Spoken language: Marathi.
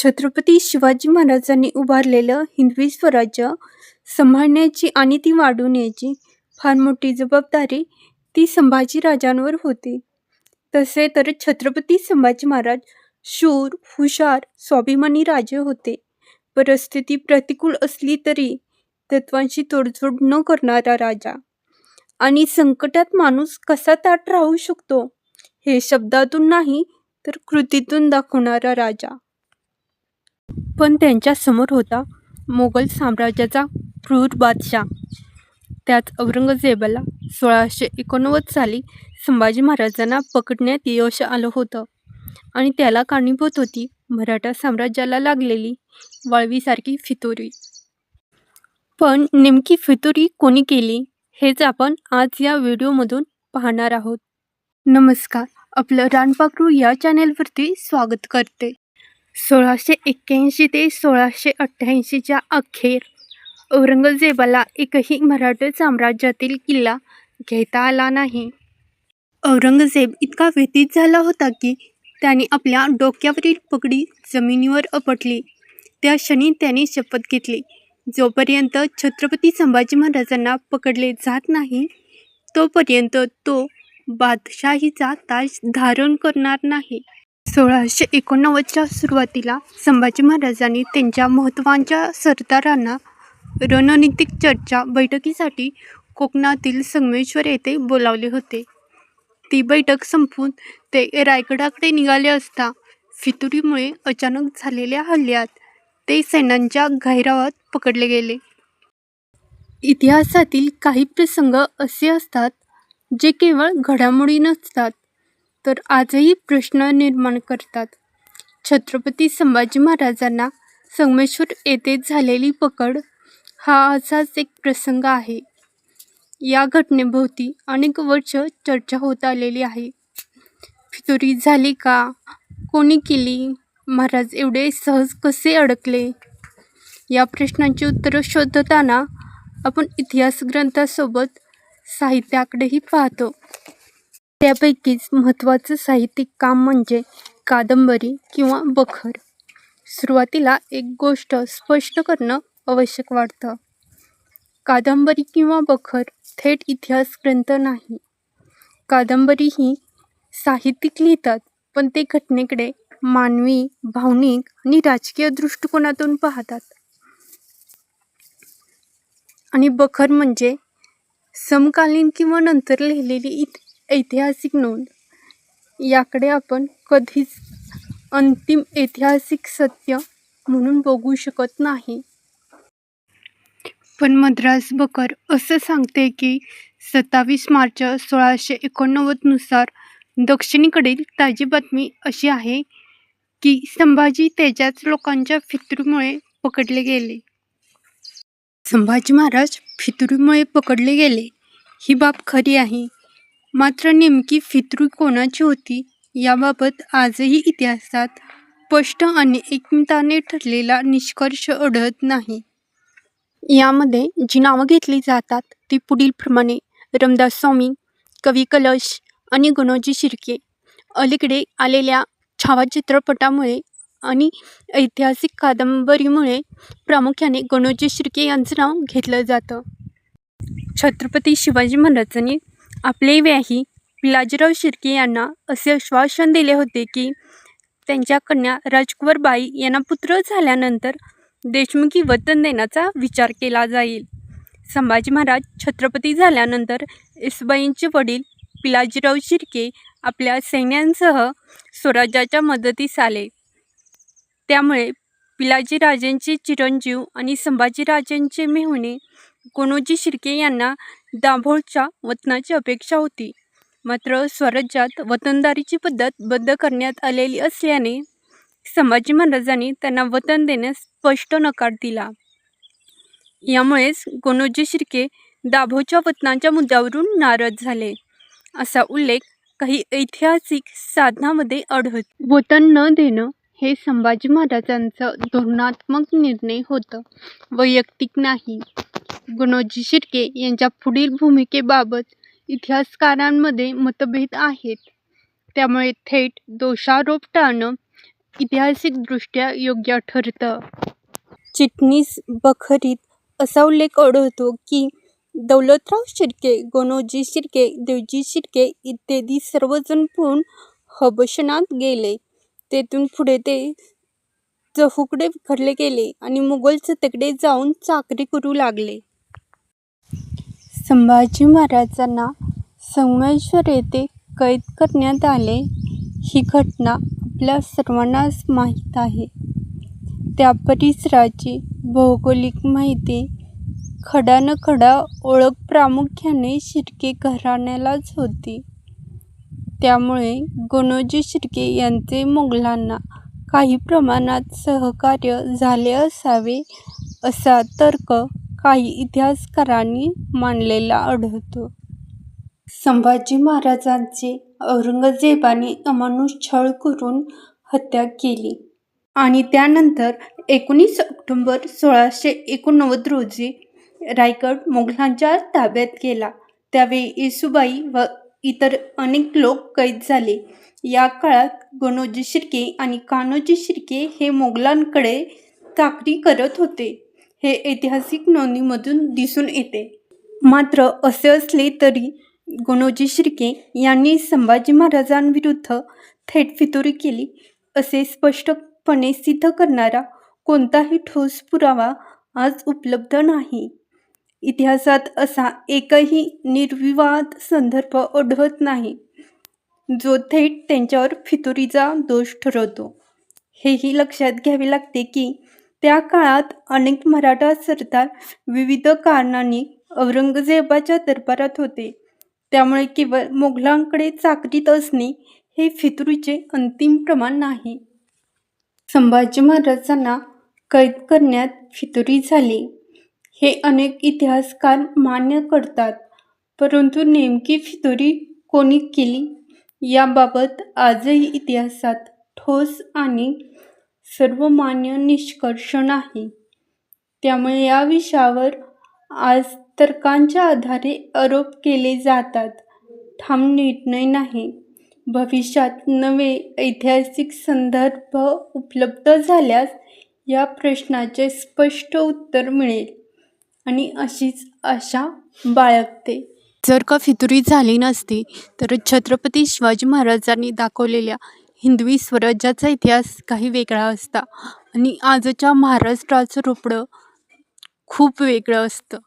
छत्रपती शिवाजी महाराजांनी उभारलेलं हिंदवी स्वराज्य सांभाळण्याची आणि ती वाढवण्याची फार मोठी जबाबदारी ती संभाजीराजांवर होती. तसे तर छत्रपती संभाजी महाराज शूर, हुशार, स्वाभिमानी राजे होते. परिस्थिती प्रतिकूल असली तरी तत्त्वांशी तोडजोड न करणारा राजा आणि संकटात माणूस कसा ताट राहू शकतो हे शब्दातून नाही तर कृतीतून दाखवणारा राजा. पण त्यांच्यासमोर होता मोगल साम्राज्याचा क्रूर बादशाह. त्याच औरंगजेबाला सोळाशे एकोणनव्वद साली संभाजी महाराजांना पकडण्यात यश आलं होतं आणि त्याला कारणीभूत होती मराठा साम्राज्याला लागलेली वाळवीसारखी फितुरी. पण नेमकी फितुरी कोणी केली हेच आपण आज या व्हिडिओमधून पाहणार आहोत. नमस्कार, आपलं रानपाखरू या चॅनेलवरती स्वागत करते. सोळाशे एक्क्याऐंशी ते सोळाशे अठ्ठ्याऐंशीच्या अखेर औरंगजेबाला एकही मराठा साम्राज्यातील किल्ला घेता आला नाही. औरंगजेब इतका व्यतीत झाला होता की त्याने आपल्या डोक्यावरील पगडी जमिनीवर अपटली त्या क्षणी त्याने शपथ घेतली, जोपर्यंत छत्रपती संभाजी महाराजांना पकडले जात नाही, तोपर्यंत तो बादशाहीचा ताज धारण करणार नाही. सोळाशे एकोणनव्वदच्या सुरुवातीला संभाजी महाराजांनी त्यांच्या महत्त्वाच्या सरदारांना रणनीतिक चर्चा बैठकीसाठी कोकणातील संगमेश्वर येथे बोलावले होते. ती बैठक संपून ते रायगडाकडे निघाले असता फितुरीमुळे अचानक झालेल्या हल्ल्यात ते सैन्यांच्या घैरावात पकडले गेले. इतिहासातील काही प्रसंग असे असतात जे केवळ घडामोडी नसतात तर आजही प्रश्न निर्माण करतात. छत्रपती संभाजी महाराजांना संगमेश्वर येथे झालेली पकड हा असाच एक प्रसंग आहे. या घटनेभोवती अनेक वर्ष चर्चा होत आलेली आहे. फितुरी झाली का? कोणी केली? महाराज एवढे सहज कसे अडकले? या प्रश्नांची उत्तरं शोधताना आपण इतिहास ग्रंथासोबत साहित्याकडेही पाहतो. त्यापैकीच महत्त्वाचं साहित्यिक काम म्हणजे कादंबरी किंवा बखर. सुरुवातीला एक गोष्ट स्पष्ट करणं आवश्यक वाटतं. कादंबरी किंवा बखर थेट इतिहासग्रंथ नाही. कादंबरी ही साहित्यिक लिहितात पण ते घटनेकडे मानवी, भावनिक आणि राजकीय दृष्टिकोनातून पाहतात. आणि बखर म्हणजे समकालीन किंवा नंतर लिहिलेली ऐतिहासिक नोंद. याकडे आपण कधीच अंतिम ऐतिहासिक सत्य म्हणून बघू शकत नाही. पण मद्रास बकर असं सांगते की सत्तावीस मार्च सोळाशे एकोणनव्वदनुसार दक्षिणेकडील ताजी बातमी अशी आहे की संभाजी त्याच्याच लोकांच्या फितुरीमुळे पकडले गेले. संभाजी महाराज फितुरीमुळे पकडले गेले ही बाब खरी आहे. मात्र नेमकी फितुरी कोणाची होती याबाबत आजही इतिहासात स्पष्ट आणि एकमताने ठरलेला निष्कर्ष आढळत नाही. यामध्ये जी नावं घेतली जातात ती पुढीलप्रमाणे रमदास स्वामी, कवी कलश आणि गणोजी शिर्के. अलीकडे आलेल्या छावा चित्रपटामुळे आणि ऐतिहासिक कादंबरीमुळे प्रामुख्याने गणोजी शिर्के यांचं नाव घेतलं जातं. छत्रपती शिवाजी महाराजांनी आपले व्याही पिलाजीराव शिर्के यांना असे आश्वासन दिले होते की त्यांच्या कन्या राजकुंवरबाई यांना पुत्र झाल्यानंतर देशमुखी वतन देण्याचा विचार केला जाईल. संभाजी महाराज छत्रपती झाल्यानंतर इसबाईंचे वडील पिलाजीराव शिर्के आपल्या सैन्यांसह स्वराज्याच्या मदतीस आले. त्यामुळे पिलाजीराजेंचे चिरंजीव आणि संभाजीराजेंचे मेहुणे कोणोजी शिर्के यांना दाभोळच्या वतनाची अपेक्षा होती. मात्र स्वराज्यात वतनदारीची पद्धत बंद करण्यात आलेली असल्याने संभाजी महाराजांनी त्यांना वतन देण्यास स्पष्ट नकार दिला. यामुळेच गोनोजी शिर्के दाभोच्या वतनाच्या मुद्द्यावरून नाराज झाले, असा उल्लेख काही ऐतिहासिक साधनामध्ये आढळत वतन न देणं हे संभाजी महाराजांचं धोरणात्मक निर्णय होतं वैयक्तिक नाही. गुणोजी शिर्के यांच्या पुढील भूमिकेबाबत इतिहासकारांमध्ये मतभेद आहेत. त्यामुळे थेट दोषारोप टाळणं ऐतिहासिकदृष्ट्या योग्य ठरतं. चिटणीस बखरीत असा उल्लेख आढळतो की दौलतराव शिर्के, गणोजी शिर्के, देवजी शिर्के इत्यादी सर्वजण पळून हबशनात गेले. तेथून पुढे ते चहूकडे विखरले गेले आणि मुघल सत्तेकडे जाऊन चाकरी करू लागले. संभाजी महाराजांना संगमेश्वर येथे कैद करण्यात आले ही घटना आपल्या सर्वांनाच माहीत आहे. त्या परिसराची भौगोलिक माहिती, खडानखडा ओळख प्रामुख्याने शिर्के घराण्यालाच होती. त्यामुळे गणोजी शिर्के यांचे मुघलांना काही प्रमाणात सहकार्य झाले असावे असा तर्क काही इतिहासकारांनी मांडलेला आढळतो. संभाजी महाराजांची औरंगजेबाने अमानुष छळ करून हत्या केली आणि त्यानंतर एकोणीस ऑक्टोंबर सोळाशे एकोणनव्वद रोजी रायगड मुघलांच्या ताब्यात गेला. त्यावेळी येसुबाई व इतर अनेक लोक कैद झाले. या काळात गणोजी शिर्के आणि कान्होजी शिर्के हे मोगलांकडे चाकरी करत होते हे ऐतिहासिक नोंदीमधून दिसून येते. मात्र असे असले तरी गणोजी शिर्के यांनी संभाजी महाराजांविरुद्ध थेट फितुरी केली असे स्पष्टपणे सिद्ध करणारा कोणताही ठोस पुरावा आज उपलब्ध नाही. इतिहासात असा एकही निर्विवाद संदर्भ आढळत नाही जो थेट त्यांच्यावर फितुरीचा दोष ठरवतो. हेही लक्षात घ्यावे लागते की त्या काळात अनेक मराठा सरदार विविध कारणांनी औरंगजेबाच्या दरबारात होते. त्यामुळे केवळ मोगलांकडे चाकरीत असणे हे फितुरीचे अंतिम प्रमाण नाही. संभाजी महाराजांना कैद करण्यात फितुरी झाली हे अनेक इतिहासकार मान्य करतात. परंतु नेमकी फितुरी कोणी केली याबाबत आजही इतिहासात ठोस आणि सर्वमान्य निष्कर्ष नाही. त्यामुळे या विषयावर आज तर्कांच्या आधारे आरोप केले जातात, ठाम निर्णय नाही. भविष्यात नवे ऐतिहासिक संदर्भ उपलब्ध झाल्यास या प्रश्नाचे स्पष्ट उत्तर मिळेल आणि अशीच आशा बाळगते. जर का फितुरी झाली नसती तर छत्रपती शिवाजी महाराजांनी दाखवलेल्या हिंदवी स्वराज्याचा इतिहास काही वेगळा असता आणि आजच्या महाराष्ट्राचं रोपडं खूप वेगळं असतं.